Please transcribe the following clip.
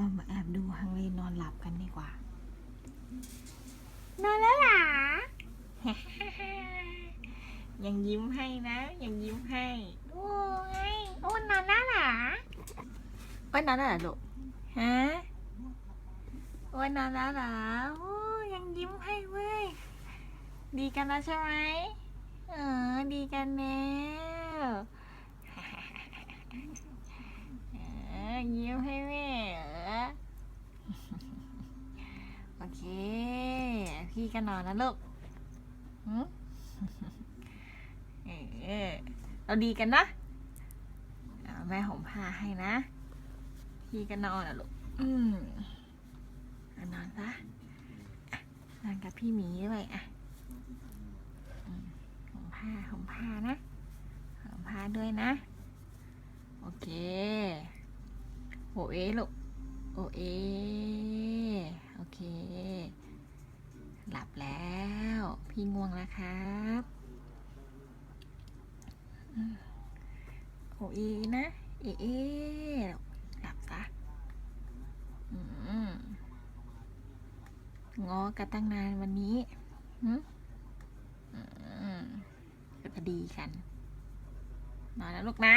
เรามาแอบดูฮังเลนอนหลับกันดีกว่า นอนแล้วเหรอ ยังยิ้มให้นะ ยังยิ้มให้ โอ้ยโอ้นอนแล้วเหรออ้วนนอนแล้วเหรอลูก ฮะอ้วนนอนแล้วเหรอโอ้ยังยิ้มให้เว้ย ดีกันแล้วใช่ไหม เออ ดีกันแล้วเออยิ้มให้แม่เหรอ โอ เค พี่ก็นอนแล้วลูกหืมเออเราดีกันนะแม่ห่มผ้าให้นะ พี่ก็นอนอะลูกอืมนอนซะนอนกับพี่หมีด้วยอะอืมห่มผ้าห่มผ้านะห่มผ้าด้วยนะ โอเค โอเอลูก โอเอ โอเค หลับแล้ว พี่ง่วงแล้วครับโอเอนะ เอเอหลับซะงอกันตั้งนานวันนี้อืมก็ดีกันนอนแล้วลูกนะ